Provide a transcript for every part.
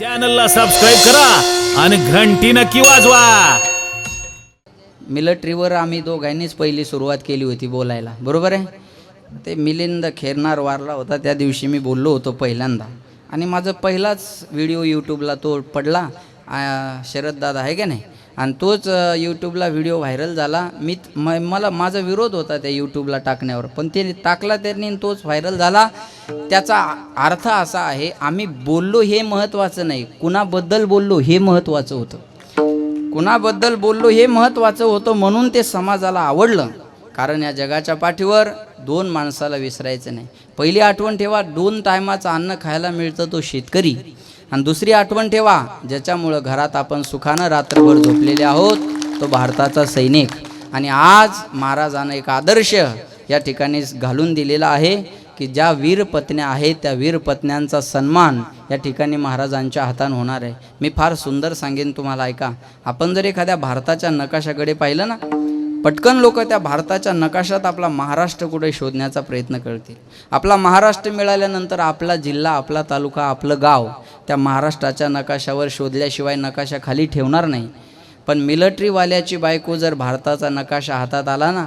चॅनलला सबस्क्राईब करा आणि घंटी नक्की वाजवा. मिलिटरीवर आम्ही दोघांनीच पहिली सुरुवात केली होती बोलायला. बरोबर आहे? ते मिलिंद खेरनार वारला होता त्या दिवशी मी बोललो होतो पहिल्यांदा. आणि माझा पहिलाच व्हिडिओ यूट्यूबला तो पडला. शरद दादा आहे का नाही? आणि तोच यूट्यूबला व्हिडिओ व्हायरल झाला. मी म मला माझा विरोध होता त्या यूट्यूबला टाकण्यावर. पण ते टाकला त्यांनी आणि तोच व्हायरल झाला. त्याचा अर्थ असा आहे आम्ही बोललो हे महत्त्वाचं नाही. कुणाबद्दल बोललो हे महत्त्वाचं होतं. कुणाबद्दल बोललो हे महत्त्वाचं होतं म्हणून ते समाजाला आवडलं. कारण या जगाच्या पाठीवर दोन माणसाला विसरायचं नाही. पहिली आठवण ठेवा दोन टायमाचं अन्न खायला मिळतं तो शेतकरी. आणि दुसरी आठवण ठेवा ज्याच्यामुळं घरात आपण सुखानं रात्रभर झोपलेले आहोत तो भारताचा सैनिक. आणि आज महाराजानं एक आदर्श या ठिकाणी घालून दिलेला आहे की ज्या वीर पत्न्या आहेत त्या वीर पत्न्यांचा सन्मान या ठिकाणी महाराजांच्या हातानं होणार आहे. मी फार सुंदर सांगेन तुम्हाला ऐका. आपण जर एखाद्या भारताच्या नकाशाकडे पाहिलं ना पटकन लोक त्या भारताच्या नकाशात आपला महाराष्ट्र कुठे शोधण्याचा प्रयत्न करतील. आपला महाराष्ट्र मिळाल्यानंतर आपला जिल्हा आपला तालुका आपलं गाव त्या महाराष्ट्राच्या नकाशावर शोधल्याशिवाय नकाशा खाली ठेवणार नाही. पण मिलिटरीवाल्याची बायको जर भारताचा नकाशा हातात आला ना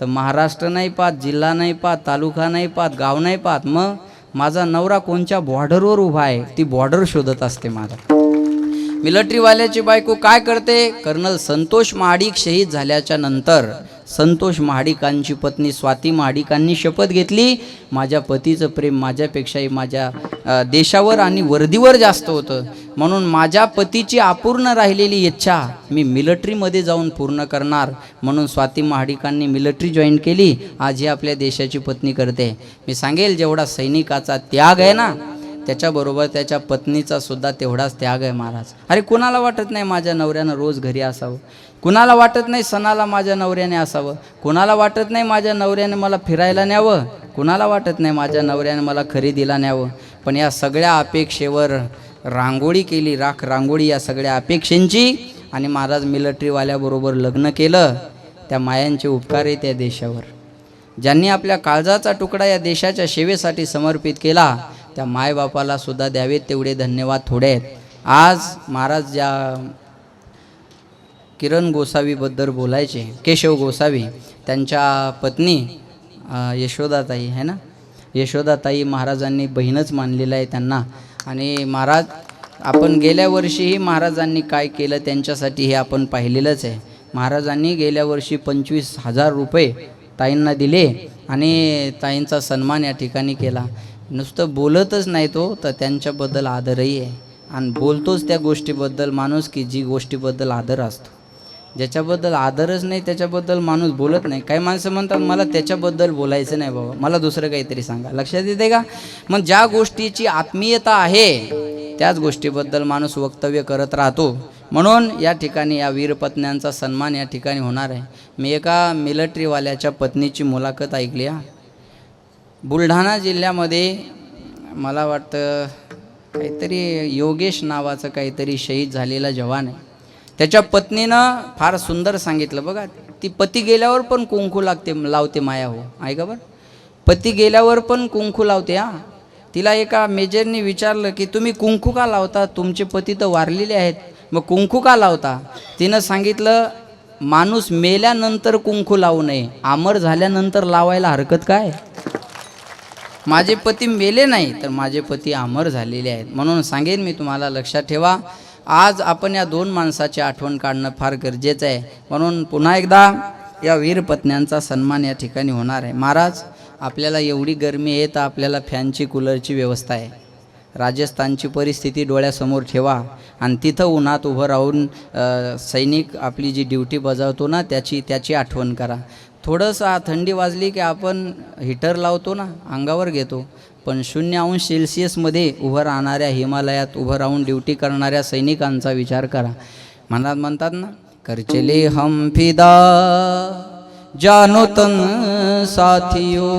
तर महाराष्ट्र नाही पाहत जिल्हा नाही पाहत तालुका नाही पाहत गाव नाही पाहत. मग माझा नवरा कोणच्या बॉर्डरवर उभा आहे ती बॉर्डर शोधत असते माझा मिलिटरीवाल्याची बायको काय करते? कर्नल संतोष महाडिक शहीद झाल्याच्यानंतर संतोष महाडिकांची पत्नी स्वाती महाडिकांनी शपथ घेतली. माझ्या पतीचं प्रेम माझ्यापेक्षाही माझ्या देशावर आणि वर्दीवर जास्त होतं. म्हणून माझ्या पतीची अपूर्ण राहिलेली इच्छा मी मिलिटरीमध्ये जाऊन पूर्ण करणार. म्हणून स्वाती महाडिकांनी मिलिटरी जॉईन केली. आज ही आपल्या देशाची पत्नी करते. मी सांगेल जेवढा सैनिकाचा त्याग आहे ना त्याच्याबरोबर त्याच्या पत्नीचा सुद्धा तेवढाच त्याग आहे महाराज. अरे कुणाला वाटत नाही माझ्या नवऱ्यानं रोज घरी असावं? कुणाला वाटत नाही सणाला माझ्या नवऱ्याने असावं? कुणाला वाटत नाही माझ्या नवऱ्याने मला फिरायला न्यावं? कुणाला वाटत नाही माझ्या नवऱ्याने मला खरेदीला न्यावं? पण या सगळ्या अपेक्षेवर रांगोळी केली राख रांगोळी या सगळ्या अपेक्षेंची आणि महाराज मिलिटरीवाल्याबरोबर लग्न केलं. त्या मायांचे उपकार आहे त्या देशावर. ज्यांनी आपल्या काळजाचा तुकडा या देशाच्या सेवेसाठी समर्पित केला त्या मायबापाला सुद्धा द्यावेत तेवढे धन्यवाद थोडे आहेत. आज महाराज ज्या किरण गोसावीबद्दल बोलायचे केशव गोसावी त्यांच्या पत्नी यशोदाताई है ना? यशोदाताई महाराजांनी बहीणच मानलेलं आहे त्यांना. आणि महाराज आपण गेल्या वर्षीही महाराजांनी काय केलं त्यांच्यासाठी हे आपण पाहिलेलंच आहे. महाराजांनी गेल्या वर्षी पंचवीस हजार रुपये ताईंना दिले आणि ताईंचा सन्मान या ठिकाणी केला. नुसतं बोलतच नाही तो तर त्यांच्याबद्दल आदरही आहे. आणि बोलतोच त्या गोष्टीबद्दल माणूस की जी गोष्टीबद्दल आदर असतो. ज्याच्याबद्दल आदरच नाही त्याच्याबद्दल माणूस बोलत नाही. काही माणसं म्हणतात मला त्याच्याबद्दल बोलायचं नाही बाबा. मला दुसरं काहीतरी सांगा. लक्षात येते का? मग ज्या गोष्टीची आत्मीयता आहे त्याच गोष्टीबद्दल माणूस वक्तव्य करत राहतो. म्हणून या ठिकाणी या वीरपत्न्यांचा सन्मान या ठिकाणी होणार आहे. मी एका मिलिटरीवाल्याच्या पत्नीची मुलाखत ऐकली हा. बुलढाणा जिल्ह्यामध्ये मला वाटतं काहीतरी योगेश नावाचं काहीतरी शहीद झालेला जवान आहे. त्याच्या पत्नीनं फार सुंदर सांगितलं. बघा ती पती गेल्यावर पण कुंकू लागते लावते माया हो. ऐका बरं? पती गेल्यावर पण कुंकू लावते हा. तिला एका मेजरने विचारलं की तुम्ही कुंकू का लावता? तुमचे पती तर वारलेले आहेत. मग कुंकू का लावता? तिनं सांगितलं माणूस मेल्यानंतर कुंकू लावू नये. आमर झाल्यानंतर लावायला हरकत काय? माझे पती मेले नाही तर माझे पती अमर झालेले आहेत. म्हणून सांगेन मी तुम्हाला लक्षात ठेवा आज आपण या दोन माणसाची आठवण काढणं फार गरजेचं आहे. म्हणून पुन्हा एकदा या वीर पत्न्यांचा सन्मान या ठिकाणी होणार आहे. महाराज आपल्याला एवढी गरमी आहे तर आपल्याला फॅनची कूलरची व्यवस्था आहे. राजस्थानची परिस्थिती डोळ्यासमोर ठेवा. आणि तिथं उन्हात उभं राहून सैनिक आपली जी ड्युटी बजावतो ना त्याची त्याची आठवण करा. थोडंसं थंडी वाजली की आपण हीटर लावतो ना अंगावर घेतो. पण शून्य अंश सेल्सिअसमध्ये उभं राहणाऱ्या हिमालयात उभं राहून ड्युटी करणाऱ्या सैनिकांचा विचार करा. मनात म्हणतात ना करचेले हम फिदा जानो तन साथियो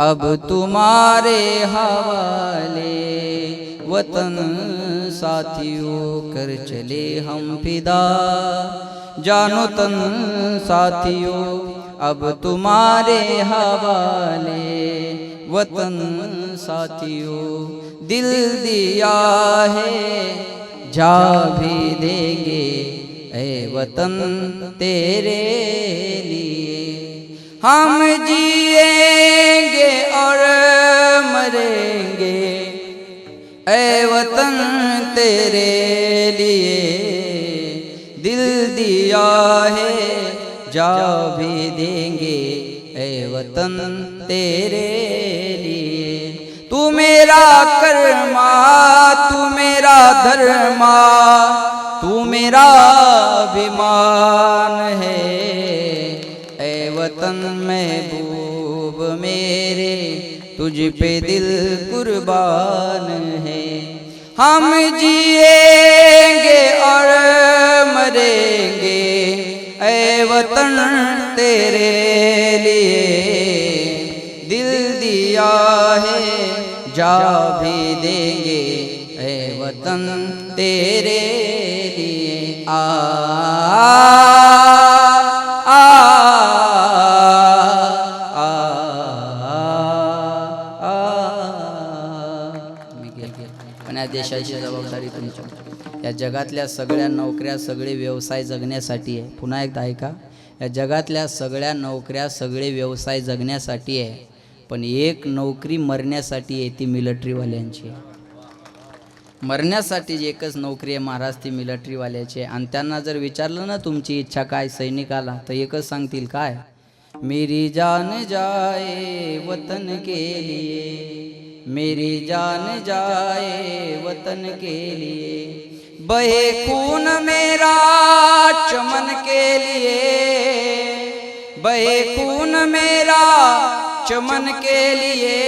अब तुम्हारे हवाले वतन साथियो कर चले हम फिदा जानो तन साथियों अब तुम्हारे हवाले वतन साथियों दिल दिया है जा भी देंगे ए वतन तेरे लिए। हम जिएंगे और मरेंगे ए वतन तेरे लिए। दिल दिया जा भी देंगे ए वतन तेरे लिए। तू मेरा कर्मा तू मेरा धर्मा तू मेरा अभिमान है। ए वतन महबूब मेरे तुझ पे दिल कुर्बान है। हम जिएंगे और मरे वतन तेरे लिए। दिल दिया है जा भी देंगे। ए वतन तेरे लिए। आ आ आ देशाची जबाबदारी तुमच्या या जगातल्या सगळ्या नोकऱ्या सगळे व्यवसाय जगण्यासाठी आहे. पुन्हा एकदा ऐका. या जगातल्या सगळ्या नोकऱ्या सगळे व्यवसाय जगण्यासाठी आहे. पण एक नोकरी मरण्यासाठी आहे ती मिलिटरीवाल्यांची मरण्यासाठी जी एकच नोकरी आहे महाराज ती मिलिटरीवाल्याची आहे. आणि त्यांना जर विचारलं ना तुमची इच्छा काय सैनिकाला तर एकच सांगतील काय? मेरी जान जाए वतन के लिए मेरी जान जाए वतन के लिए बहे खून मेरा चमन के लिए। बहे खून मेरा चमन के लिए।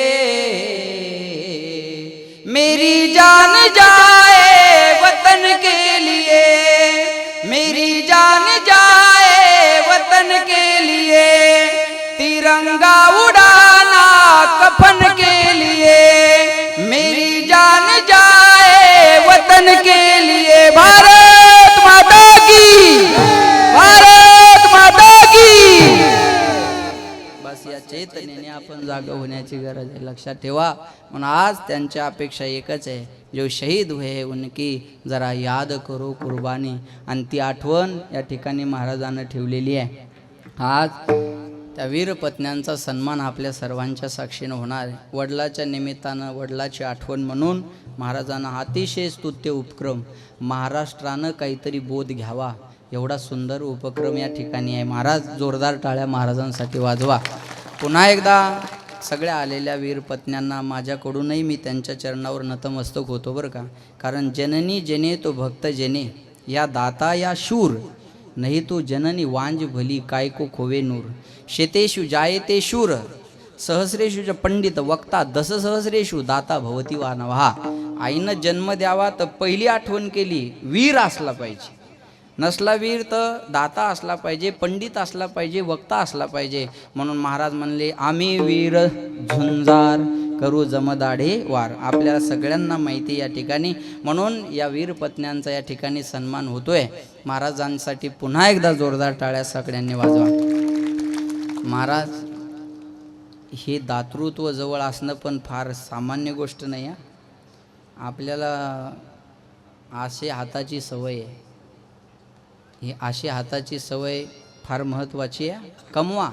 मेरी जान जाए वतन के लिए। मेरी जान जाए वतन के लिए। तिरंगा उड़ाना चैतन्याने आपण जाग होण्याची गरज आहे. लक्षात ठेवा. म्हणून आज त्यांच्या अपेक्षा एकच आहे. जो शहीद होय उनकी जरा याद करो कुर्बानी. आणि ती आठवण या ठिकाणी महाराजांना ठेवलेली आहे. आज त्या वीरपत्न्यांचा सन्मान आपल्या सर्वांच्या साक्षीनं होणार आहे. वडिलाच्या निमित्तानं वडिलाची आठवण म्हणून महाराजांना अतिशय स्तुत्य उपक्रम. महाराष्ट्रानं काहीतरी बोध घ्यावा. एवढा सुंदर उपक्रम या ठिकाणी आहे. महाराज जोरदार टाळ्या महाराजांसाठी वाजवा. पुन्हा एकदा सगळ्या आलेल्या वीरपत्न्यांना माझ्याकडूनही मी त्यांच्या चरणावर नतमस्तक होतो बरं का? कारण जननी जेने तो भक्त जेने. या दाता या शूर. नाही तो जननी वांज भली कायको खोवे नूर. शेतेषु जायते शूर. सहस्रेषु च पंडित वक्ता दस सहस्रेषु दाता भवती वानवा आईनं जन्म द्यावा तर पहिली आठवण केली वीर असला पाहिजे. नसला वीर तर दाता असला पाहिजे पंडित असला पाहिजे वक्ता असला पाहिजे. म्हणून महाराज म्हणले आम्ही वीर झुंजार करू जमदाढे वार. आपल्याला सगळ्यांना माहिती या ठिकाणी. म्हणून या वीर पत्न्यांचा या ठिकाणी सन्मान होतोय. महाराजांसाठी पुन्हा एकदा जोरदार टाळ्या सगळ्यांनी वाजवा. महाराज हे दातृत्व जवळ असणं पण फार सामान्य गोष्ट नाही आहे आपल्याला असे हाताची सवय आहे. ही अशी हाताची सवय फार महत्त्वाची आहे. कमवा.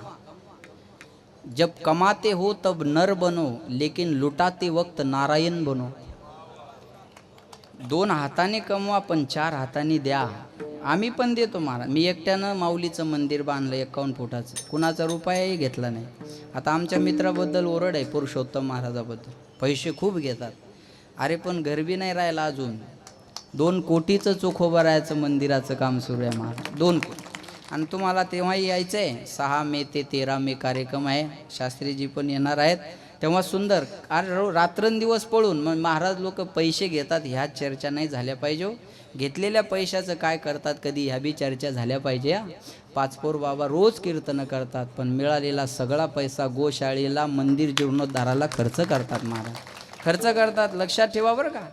जब कमाते हो तब नर बनो लेकिन लुटाते वक्त नारायण बनो. दोन हाताने कमवा पण चार हाताने द्या. आम्ही पण देतो महाराज मी एकट्यानं माऊलीचं मंदिर बांधलं एकावन्न फुटाचं. कुणाचा रुपयाही घेतला नाही. आता आमच्या मित्राबद्दल ओरड आहे पुरुषोत्तम महाराजाबद्दल. पैसे खूप घेतात. अरे पण गरबी नाही राहिला अजून. दोन कोटीचं चोखोबा राहायचं मंदिराचं काम सुरू आहे महाराज दोन कोटी. आणि तुम्हाला तेव्हाही यायचं आहे सहा मे ते तेरा मे कार्यक्रम आहे. शास्त्रीजी पण येणार आहेत. तेव्हा सुंदर अरे रात्रंदिवस पळून मग महाराज लोक पैसे घेतात ह्या चर्चा नाही झाल्या पाहिजे हो. घेतलेल्या पैशाचं काय करतात कधी ह्या बी चर्चा झाल्या पाहिजे या पाचपोर बाबा रोज कीर्तनं करतात पण मिळालेला सगळा पैसा गोशाळेला मंदिर जीर्णोद्धाराला खर्च करतात महाराज. खर्च करतात लक्षात ठेवा बरं का.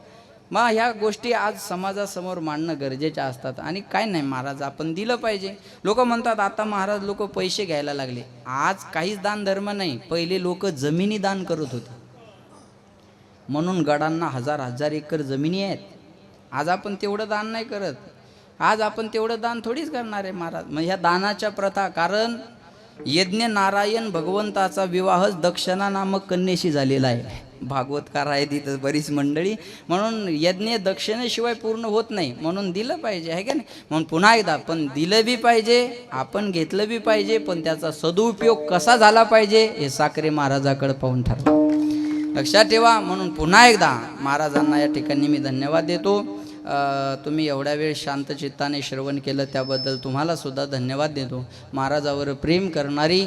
मग ह्या गोष्टी आज समाजासमोर मांडणं गरजेच्या असतात. आणि काय नाही महाराज आपण दिलं पाहिजे. लोक म्हणतात आता महाराज लोक पैसे घ्यायला लागले. आज काहीच दान धर्म नाही. पहिले लोक जमिनी दान करत होते. म्हणून गडांना हजार हजार एकर जमिनी आहेत. आज आपण तेवढं दान नाही करत. आज आपण तेवढं दान थोडीच करणार आहे महाराज. मग ह्या दानाच्या प्रथा कारण यज्ञ नारायण भगवंताचा विवाहच दक्षिणा नामक कन्येशी झालेला आहे. भागवतकार आहे तिथं बरीच मंडळी. म्हणून यज्ञ दक्षिणेशिवाय पूर्ण होत नाही. म्हणून दिलं पाहिजे आहे का नाही? म्हणून पुन्हा एकदा पण दिलं बी पाहिजे आपण घेतलं बी पाहिजे पण त्याचा सदुपयोग कसा झाला पाहिजे हे साखरे महाराजाकडे पाहून ठरलं. लक्षात ठेवा म्हणून पुन्हा एकदा महाराजांना या ठिकाणी मी धन्यवाद देतो. तुम्ही एवढ्या वेळ शांत चित्ताने श्रवण केलं त्याबद्दल तुम्हाला सुद्धा धन्यवाद देतो. महाराजावर प्रेम करणारी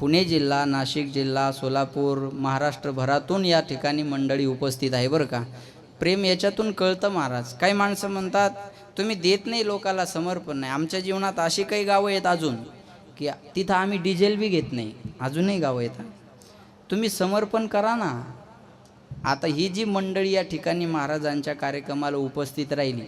पुणे जिल्हा नाशिक जिल्हा सोलापूर महाराष्ट्रभरातून या ठिकाणी मंडळी उपस्थित आहे बरं का? प्रेम याच्यातून कळतं महाराज. काही माणसं म्हणतात तुम्ही देत नाही लोकाला समर्पण नाही. आमच्या जीवनात अशी काही गावं आहेत अजून की तिथं आम्ही डिझेल बी घेत नाही. अजूनही गावं येतात तुम्ही समर्पण करा ना. आता ही जी मंडळी या ठिकाणी महाराजांच्या कार्यक्रमाला उपस्थित राहिली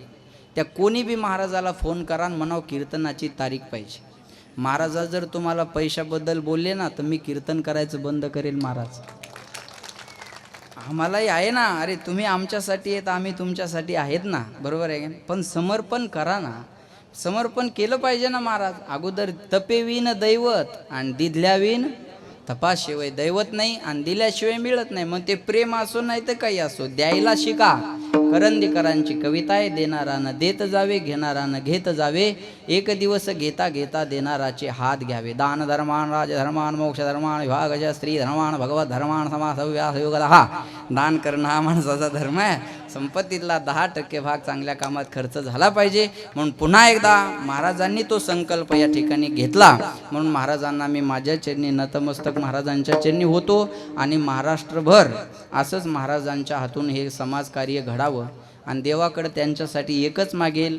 त्या कोणी बी महाराजाला फोन करा म्हणावं कीर्तनाची तारीख पाहिजे. महाराज जर तुम्हाला पैशाबद्दल बोलले ना तर मी कीर्तन करायचं बंद करेल महाराज. आम्हालाही आहे ना अरे तुम्ही आमच्यासाठी आहेत आम्ही तुमच्यासाठी आहेत ना. बरोबर आहे पण समर्पण करा ना. समर्पण केलं पाहिजे ना महाराज. अगोदर तपेवीन दैवत आणि दिधल्यावीन तपाशिवाय दैवत नाही आणि दिल्याशिवाय मिळत नाही. मग ते प्रेम असो नाही तर काही असो द्यायला शिका. करंदीकरांची कविता आहे देणारानं देत जावे घेणारानं घेत जावे. एक दिवस घेता घेता देणाराचे हात घ्यावे. दान धर्मान राज धर्मान मोक्ष धर्मान विभागज स्त्री धर्मान भगवत धर्मान समास व्यास योग हा दान करणं हा माणसाचा धर्म आहे. संपत्तीतला दहा टक्के भाग चांगल्या कामात खर्च झाला पाहिजे. म्हणून पुन्हा एकदा महाराजांनी तो संकल्प या ठिकाणी घेतला. म्हणून महाराजांना मी माझ्या चरणी नतमस्तक महाराजांच्या चरणी होतो आणि महाराष्ट्रभर असंच महाराजांच्या हातून हे समाजकार्य घडावं आणि देवाकडे त्यांच्यासाठी एकच मागेल.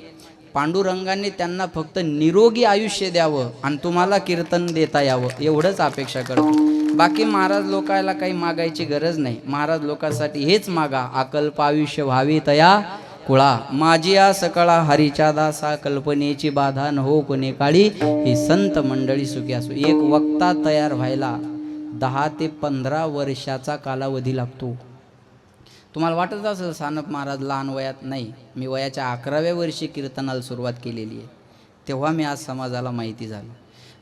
पांडुरंगाने त्यांना फक्त निरोगी आयुष्य द्यावं आणि तुम्हाला कीर्तन देता यावं. एवढंच अपेक्षा करतो. बाकी महाराज लोकायला काही मागायची गरज नाही. महाराज लोकांसाठी हेच मागा. अकल्प आयुष्य व्हावे तया कुळा. माझी या सकळा हरीच्या दासा. कल्पनेची बाधा न हो कोणे काळी. ही संत मंडळी सुखी असो. एक वक्ता तयार व्हायला दहा ते पंधरा वर्षाचा कालावधी लागतो. तुम्हाला वाटत असेल सानप महाराज लहान वयात नाही. मी वयाच्या अकराव्या वर्षी कीर्तनाला सुरुवात केलेली आहे. तेव्हा मी आज समाजाला माहिती झालं.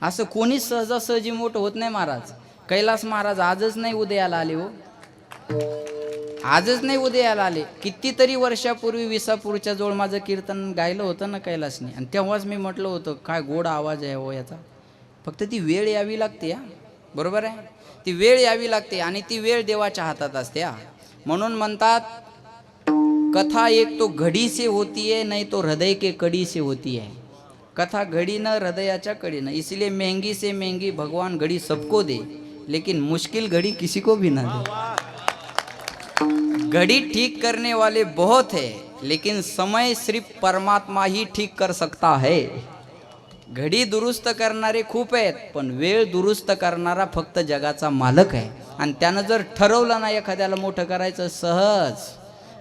असं कोणीच सहजासहजी मोठं होत नाही महाराज. कैलास महाराज आजच नाही उदयाला आले हो. आजच नाही उदयाला आले. कितीतरी वर्षापूर्वी विसापूरच्या जवळ माझं कीर्तन गायलं होतं ना कैलासने. आणि तेव्हाच मी म्हटलं होतं काय गोड आवाज आहे हो याचा. फक्त ती वेळ यावी लागते हा. बरोबर आहे? ती वेळ यावी लागते आणि ती वेळ देवाच्या हातात असते हा. म्हणून म्हणतात कथा एक तो घडी से होती है नाही तो हृदय के कड़ी से होती है कथा घडीनं हृदयाच्या कड़ीनं इसलिए महंगी से महंगी भगवान घड़ी सबको दे. लेकिन मुश्किल घड़ी किसी को भी ना दे। घड़ी ठीक करने वाले बहुत है लेकिन समय सिर्फ परमात्मा ही ठीक कर सकता है। घडी दुरुस्त करणारे खूप आहेत पण वेळ दुरुस्त करणारा फक्त जगाचा मालक आहे. आणि त्यानं जर ठरवलं ना एखाद्याला मोठं करायचं सहज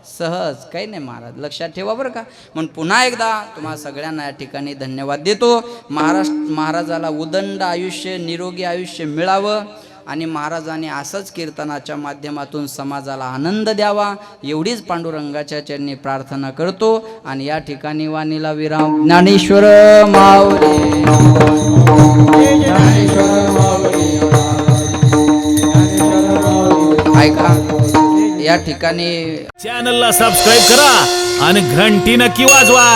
सहज. काही नाही महाराज लक्षात ठेवा बरं का. म्हणून पुन्हा एकदा तुम्हा सगळ्यांना या ठिकाणी धन्यवाद देतो. महाराष्ट्र महाराजाला उदंड आयुष्य निरोगी आयुष्य मिळावं. आणि महाराजांनी असंच कीर्तनाच्या माध्यमातून समाजाला आनंद द्यावा एवढीच पांडुरंगाच्या चरणी प्रार्थना करतो. आणि या ठिकाणी वाणीला विराम. ज्ञानेश्वर मावरे ऐका या ठिकाणी चॅनलला सबस्क्राईब करा आणि घंटी नक्की वाजवा.